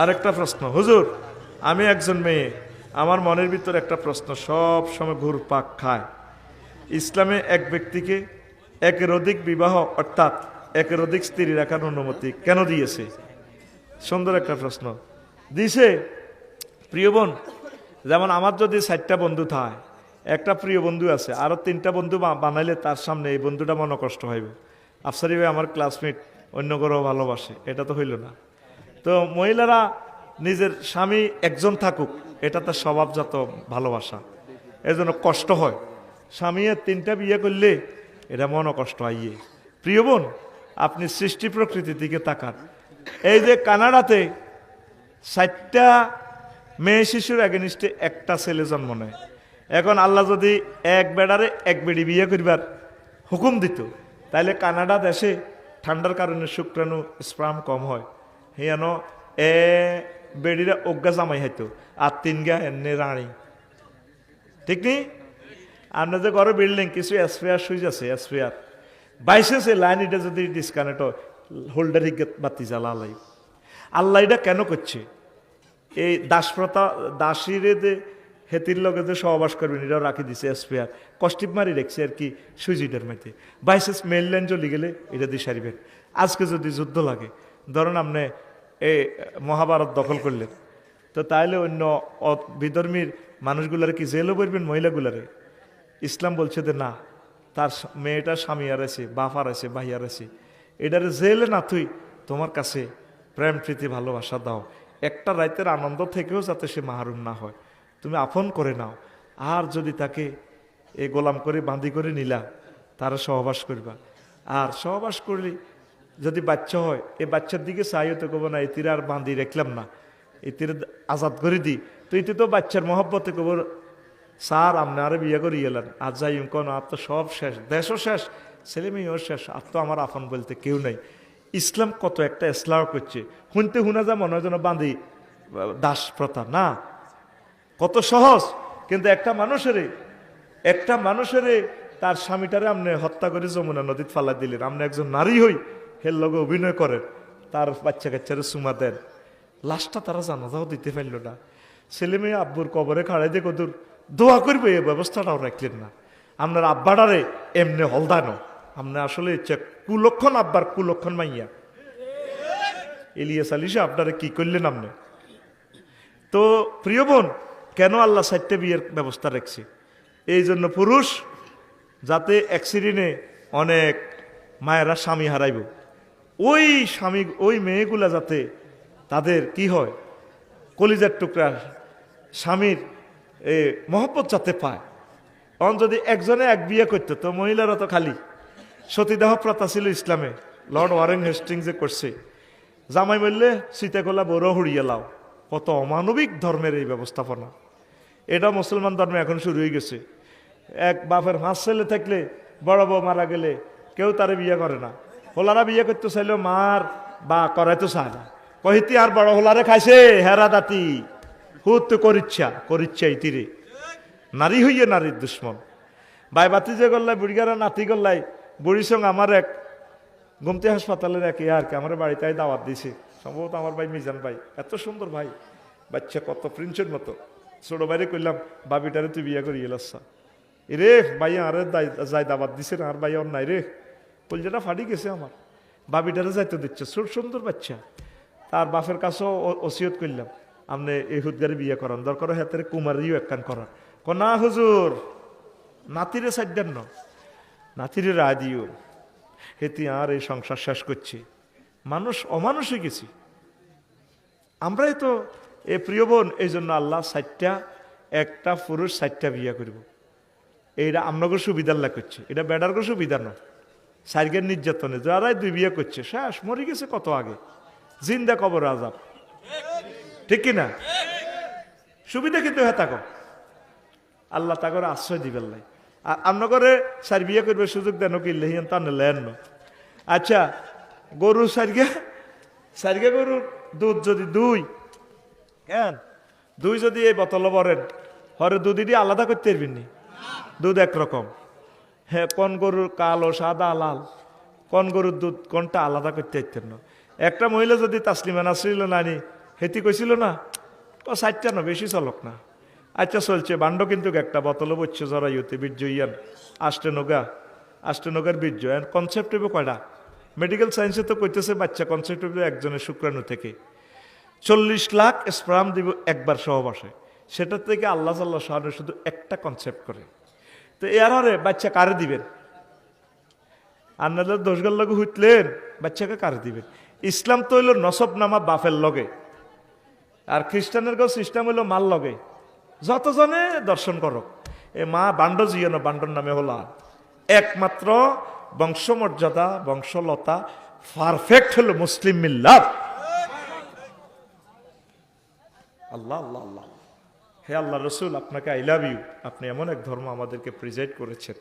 আরেকটা প্রশ্ন, হুজুর, আমি একজন মেয়ে, আমার মনের ভিতর একটা প্রশ্ন, সব সময় ঘুর পাক খায়। ইসলামে এক ব্যক্তিকে একের অধিক বিবাহ, অর্থাৎ একের অধিক স্ত্রী রাখার অনুমতি কেন দিয়েছে? সুন্দর একটা প্রশ্ন। দিছে, প্রিয় বোন, যেমন আমার যদি চারটা বন্ধু থাকে, একটা প্রিয় বন্ধু আছে আরও তিনটা বন্ধু বানাইলে তার সামনে এই বন্ধুটা মনে কষ্ট হইব। আফসারি ভাই, আমার ক্লাসমেট অন্য কারও ভালোবাসে, এটা তো হইল না। তো মহিলারা নিজের স্বামী একজন থাকুক, এটা তার স্বভাবজাত ভালোবাসা। এর জন্য কষ্ট হয়। স্বামী তিনটা বিয়ে করলে এটা মনে কষ্ট আইয়ে। প্রিয় বোন, আপনি সৃষ্টি প্রকৃতির দিকে তাকান। এই যে কানাডাতে ষাটটা মেয়ে শিশুর এগেনিস্টে একটা ছেলে জন্ম নেয়। এখন আল্লাহ যদি এক বেড়ারে এক বেড়ি বিয়ে করিবার হুকুম দিত, তাইলে কানাডা দেশে ঠান্ডার কারণে শুক্রাণু স্প্রাম কম হয়। হিয়ানো, এ বেড়িরা অজ্ঞা জামাই হয়তো আর তিন গা এনে রানী ঠিক নি? আপনার যে ঘরে বিল্ডিং কিছু এসপিআর সুইচ আছে এসপিআর বাইশে সে লাইন এটা যদি ডিসকানেক্ট হয় হোল্ডার হিগে বাতি জ্বালা আল্লাহ আল্লাহ এটা কেন করছে? এই দাসপ্রথা, দাসীরে যে হেতির লগে যে সহবাস করবেন, এটাও রাখি দিছে এসপিআর কষ্টিপ মারি রেখছে আর কি সুইজিটার মধ্যে বাইসেস মেল লাইন চলে গেলে এটা দিয়ে সারিবেন। আজকে যদি যুদ্ধ লাগে ধরেন আপনি এই মহাভারত দখল করলেন। তো তাইলে অন্য বিধর্মীর মানুষগুলারে কি জেলও করবেন মহিলাগুলারে? ইসলাম বলছে যে না, তার মেয়েটা স্বামী আর আছে বাফার আছে, ভাই আর আছে। এটারে জেলে না তুই তোমার কাছে প্রেম, প্রীতি, ভালোবাসা দাও। একটা রাইতের আনন্দ থেকেও যাতে সে মাহরুম না হয়। তুমি আপন করে নাও। আর যদি তাকে এ গোলাম করে বাঁধি করে নিলা, তারা সহবাস করবা। আর সহবাস করলে যদি বাচ্চা হয়, এই বাচ্চার দিকে চাইও তো কব না এতির আর বাঁধি রাখলাম না। এতির আজাদ করে দিই তো এতে তো বাচ্চার মহব্বতে কব, স্যার আপনারা বিয়ে করে এলেন। আর যাই কোন, আর তো সব শেষ। দেশও শেষ ছেলে মেয়েও শেষ। আর তো আমার আপন বলতে কেউ নাই। ইসলাম কত একটা ইসলাম করছে। শুনতে শুনা যা মনে হয় যেন বাঁধি দাস প্রথা। না, কত সহজ। কিন্তু একটা মানুষেরে একটা মানুষেরে তার স্বামীটারে আপনি হত্যা করে যমুনা নদীত ফালা দিলেন। আপনি একজন নারী হই হের লগে অভিনয় করেন তার বাচ্চা কাচ্চারে সুমা দেন। লাশটা তারা জানাজাও দিতে পারল না। ছেলে মেয়ে আব্বুর কবরে খাড়াই দিয়ে কদুর, দোয়া করবে, এই ব্যবস্থাটাও রাখলেন না। আপনার আব্বাটারে এমনি হলদানো। আপনি আসলে কুলক্ষণ আব্বার কুলক্ষণ মাইয়া। এলিয়াস আলিশা আপনারা কি করলেন আপনি? তো প্রিয় বোন, কেন আল্লাহ সাইটটা বিয়ের ব্যবস্থা রাখছে? এই জন্য পুরুষ যাতে অ্যাক্সিডেন্টে অনেক মায়েরা স্বামী হারাইব। ওই স্বামী, ওই মেয়েগুলা যাতে তাদের কি হয়, কলিজার টুকরা স্বামীর এ মহব্বত যাতে পায়। অন যদি একজনে এক বিয়ে করতো, তো মহিলারা তো খালি। সতীদাহ প্রথা ছিল ইসলামে। লর্ড ওয়ারেন হেস্টিং যে করছে, জামাই বললে, সীতাকলা বড় হড়িয়ে লাও। কত অমানবিক ধর্মের এই ব্যবস্থাপনা। এটা মুসলমান ধর্মে এখন শুরু হয়ে গেছে। এক বাপের হাঁস ছেলে থাকলে বড় বউ মারা গেলে কেউ তারে বিয়ে করে না। হোলারা বিয়ে করতে চাইলেও মার বা করাইতে চায় না। কহিতি, আর বড় হোলারে খাইছে, হেরা দাতি। হুত করিচ্ছা করিচ্ছা ইতিরে নারী হইয়ে নারীর দুশ্মন। বাই বাতি যে গল্লাই বুড়িগারা নাতি গল্লাই বুড়ির সঙ্গে আমার এক গুমতি হাসপাতালের এক আর কি আমার বাড়িতে দাওয়াত দিছে। সম্ভবত আমার ভাই মিজান ভাই। এত সুন্দর ভাই। বাচ্চা কত প্রিন্সের মতো। ছোট বাইরে করলাম বাবিটারে তুই বিয়ে করি এলাসা রে ভাই আরে যাই দাবাত দিছে না, আর ভাই নাই রে। কলজাটা ফাটি গেছে আমার। বাবিটারে যাইতে দিচ্ছে। ছোট সুন্দর বাচ্চা। তার বাপের কাছেও ওসিয়ত করলাম। আপনি এই হুদগারে বিয়ে করান। দরকার হাতের কুমারিও একখান করান। কনা হুজুর, নাতিরে সাইড দেন না। নাতিরে রায় দিও। হেতি আর এই সংসার শেষ করছি। মানুষ অমানুষ হয়ে গেছি। আমরাই তো এ প্রিয় বোন এই জন্য আল্লাহ ষাটটা একটা পুরুষ ষাটটা বিয়ে করব। এইটা আপনাকে সুবিধার লাগ করছে। এটা বেডার সুবিধা নয় সাইকের নির্যাতনে, যারাই দুই বিয়ে করছে, শেষ, মরে গেছে কত আগে? জিন্দা কবর আজাব ঠিক কিনা সুবিধা কিন্তু হ্যাঁ থাকো আল্লাহ তা করে আশ্রয় দিবেন লাই আর আপনার সার বিয়ে করবে সুযোগ দেন কি হিয়ান তা নেন না। আচ্ছা গরু সারগে সারগে গরুর দুধ যদি দুই, কেন? দুই যদি এই বোতল ভরেন, হরে দুধি আলাদা করতে পারবেন নি? দুধ একরকম। হ্যাঁ কোন গরুর কালো, সাদা, লাল? কোন গরুর দুধ কোনটা আলাদা করতে পারতেন না? একটা মহিলা যদি তাসলিমা নাসরিল নানি হেতি কইছিল না, ও সাইটটা না, বেশি চলক না। আচ্ছা চলছে। বান্ড কিন্তু একটা বোতলে বচ্ছে জরাইতে বীর্য ইয়ান। আষ্টে নগা আষ্টে নগার বীর্য। এর কনসেপ্ট হইব কয়টা? মেডিকেল সায়েন্সে তো কইতেছে, বাচ্চা কনসেপ্ট হইব একজনের শুক্রাণু থেকে। চল্লিশ লাখ স্প্রাম দিব একবার সহবাসে। সেটা থেকে আল্লাহ সাল্লাহ সাহায্য শুধু একটা কনসেপ্ট করে। তো এর হারে, বাচ্চা কারে দিবেন? আপনাদের দোষগার লগে হুইতলেন বাচ্চাকে কারে দিবেন? ইসলাম তো হইল নসব নামা বাফের লগে। আর খ্রিস্টানের গো সিস্টেম হইল মাল লগে। যতজনে দর্শন করো এ মা বান্ড জিয়ানো বান্ডর নামে হলা একমাত্র বংশমর্যাদা, বংশলতা পারফেক্ট হলো মুসলিম মিল্লাত। আল্লাহ আল্লাহ আল্লাহ। হে আল্লাহ রসুল আপনাকে আই লাভ ইউ আপনি এমন এক ধর্ম আমাদেরকে প্রিজাইড করেছেন।